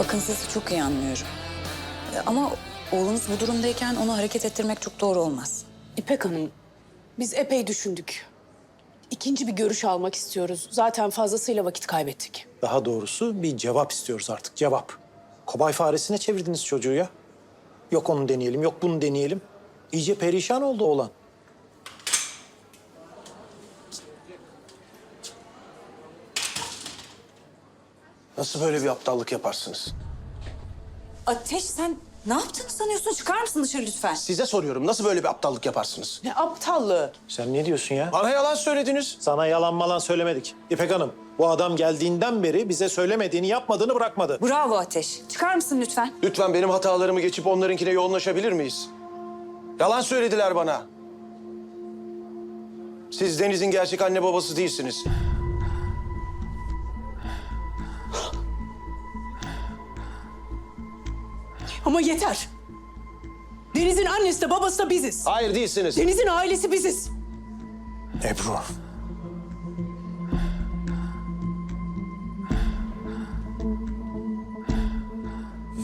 Bakın sizi çok iyi anlıyorum. E, Ama oğlunuz bu durumdayken onu hareket ettirmek çok doğru olmaz. İpek Hanım, biz epey düşündük. İkinci bir görüş almak istiyoruz. Zaten fazlasıyla vakit kaybettik. Daha doğrusu bir cevap istiyoruz artık, cevap. Kobay faresine çevirdiniz çocuğu ya. Yok onu deneyelim, yok bunu deneyelim. İyice perişan oldu oğlan. Nasıl böyle bir aptallık yaparsınız? Ateş sen ne yaptığını sanıyorsun? Çıkar mısın dışarı lütfen? Size soruyorum nasıl böyle bir aptallık yaparsınız? Ne aptallığı. Sen ne diyorsun ya? Bana yalan söylediniz. Sana yalan malan söylemedik. İpek Hanım, bu adam geldiğinden beri bize söylemediğini, yapmadığını bırakmadı. Bravo Ateş. Çıkar mısın lütfen? Lütfen benim hatalarımı geçip onlarınkine yoğunlaşabilir miyiz? Yalan söylediler bana. Siz Deniz'in gerçek anne babası değilsiniz. Ama yeter. Deniz'in annesi de babası da biziz. Hayır değilsiniz. Deniz'in ailesi biziz. Ebru.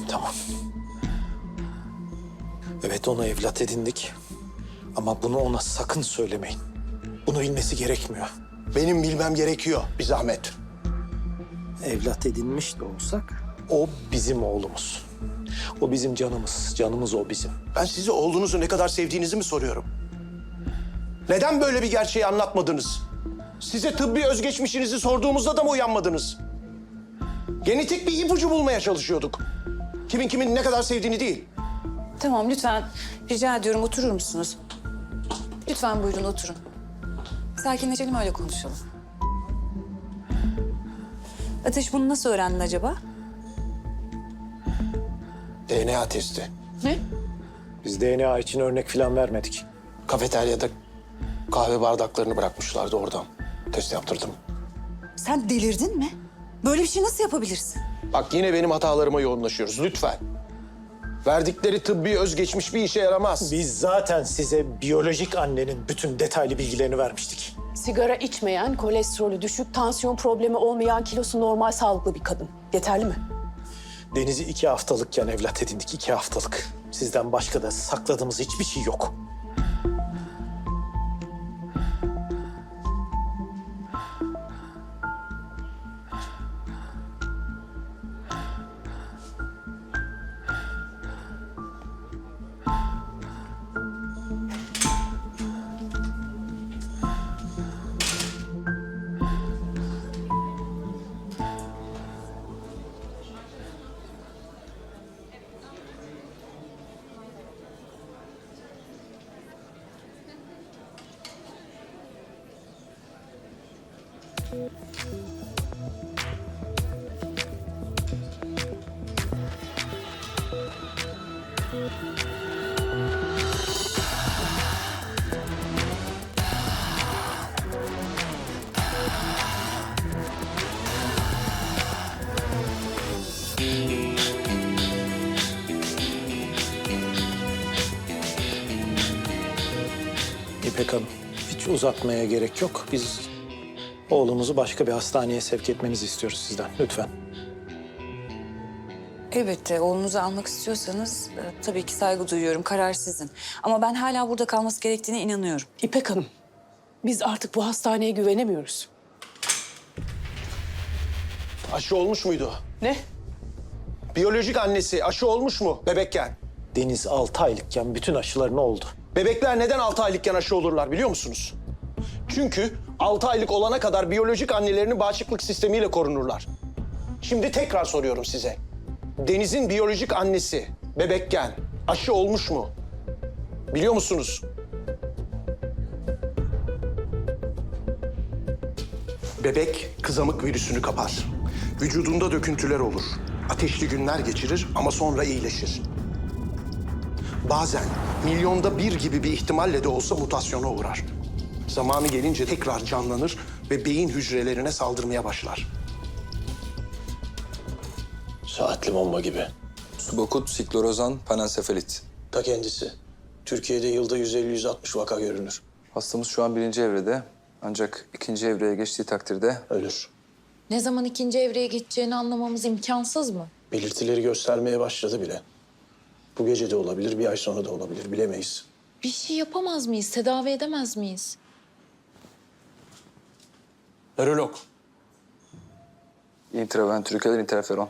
Tamam. Evet onu evlat edindik. Ama bunu ona sakın söylemeyin. Bunu bilmesi gerekmiyor. Benim bilmem gerekiyor bir zahmet. Evlat edinmiş de olsak o bizim oğlumuz. O bizim canımız. Canımız o bizim. Ben sizi oğlunuzu ne kadar sevdiğinizi mi soruyorum? Neden böyle bir gerçeği anlatmadınız? Size tıbbi özgeçmişinizi sorduğumuzda da mı uyanmadınız? Genetik bir ipucu bulmaya çalışıyorduk. Kimin kimin ne kadar sevdiğini değil. Tamam lütfen rica ediyorum oturur musunuz? Lütfen buyurun oturun. Sakinleşelim öyle konuşalım. Ateş bunu nasıl öğrendin acaba? DNA testi. Ne? Biz DNA için örnek falan vermedik. Kafeteryada kahve bardaklarını bırakmışlardı oradan. Test yaptırdım. Sen delirdin mi? Böyle bir şey nasıl yapabilirsin? Bak yine benim hatalarıma yoğunlaşıyoruz lütfen. Verdikleri tıbbi özgeçmiş bir işe yaramaz. Biz zaten size biyolojik annenin bütün detaylı bilgilerini vermiştik. Sigara içmeyen, kolesterolü düşük, tansiyon problemi olmayan, kilosu normal, sağlıklı bir kadın. Yeterli mi? Deniz'i iki haftalıkken evlat edindik, iki haftalık. Sizden başka da sakladığımız hiçbir şey yok. İpek Hanım, hiç uzatmaya gerek yok. Biz oğlumuzu başka bir hastaneye sevk etmenizi istiyoruz sizden. Lütfen. Elbette oğlunuzu almak istiyorsanız e, tabii ki saygı duyuyorum. Karar sizin. Ama ben hala burada kalması gerektiğine inanıyorum. İpek Hanım, biz artık bu hastaneye güvenemiyoruz. Aşı olmuş muydu? Ne? Biyolojik annesi aşı olmuş mu bebekken? Deniz 6 aylıkken bütün aşılarını oldu. Bebekler neden 6 aylıkken aşı olurlar biliyor musunuz? Çünkü 6 aylık olana kadar biyolojik annelerinin bağışıklık sistemiyle korunurlar. Şimdi tekrar soruyorum size. Deniz'in biyolojik annesi bebekken aşı olmuş mu? Biliyor musunuz? Bebek kızamık virüsünü kapar. Vücudunda döküntüler olur. Ateşli günler geçirir ama sonra iyileşir. Bazen milyonda bir gibi bir ihtimalle de olsa mutasyona uğrar. Zamanı gelince tekrar canlanır ve beyin hücrelerine saldırmaya başlar. Saatli bomba gibi. Subakut, siklorozan, panensefalit. Ta kendisi. Türkiye'de yılda 150-160 vaka görünür. Hastamız şu an birinci evrede. Ancak ikinci evreye geçtiği takdirde Ölür. Ne zaman ikinci evreye geçeceğini anlamamız imkansız mı? Belirtileri göstermeye başladı bile. Bu gece de olabilir, bir ay sonra da olabilir. Bilemeyiz. Bir şey yapamaz mıyız? Tedavi edemez miyiz? Nörolog. Intraventriküler interferon.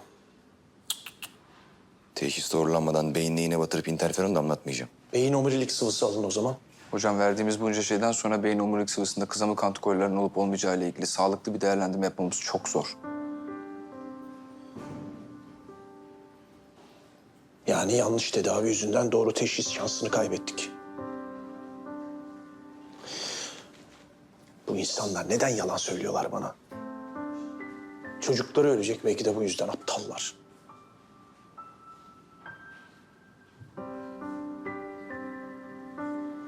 Teşhis doğrulanmadan beynine iğne batırıp interferon damlatmayacağım. Beyin omurilik sıvısı alın o zaman. Hocam verdiğimiz bunca şeyden sonra beyin omurilik sıvısında kızamık antikorlarının olup olmayacağı ile ilgili sağlıklı bir değerlendirme yapmamız çok zor. Yani yanlış tedavi yüzünden doğru teşhis şansını kaybettik. Bu insanlar neden yalan söylüyorlar bana? Çocukları ölecek belki de bu yüzden aptallar.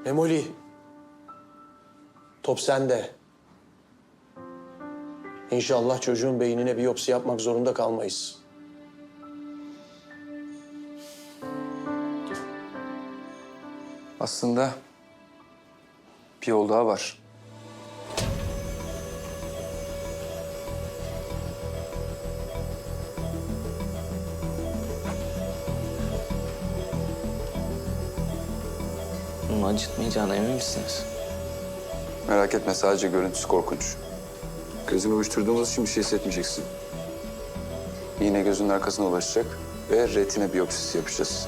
Memoli. Top sende. İnşallah çocuğun beynine biyopsi yapmak zorunda kalmayız. Aslında bir yol daha var. Onu acıtmayacağına emin misiniz? Merak etme sadece görüntüsü korkunç. Gözümü uyuşturduğumuz için bir şey hissetmeyeceksin. İğne gözünün arkasına ulaşacak ve retine biyopsisi yapacağız.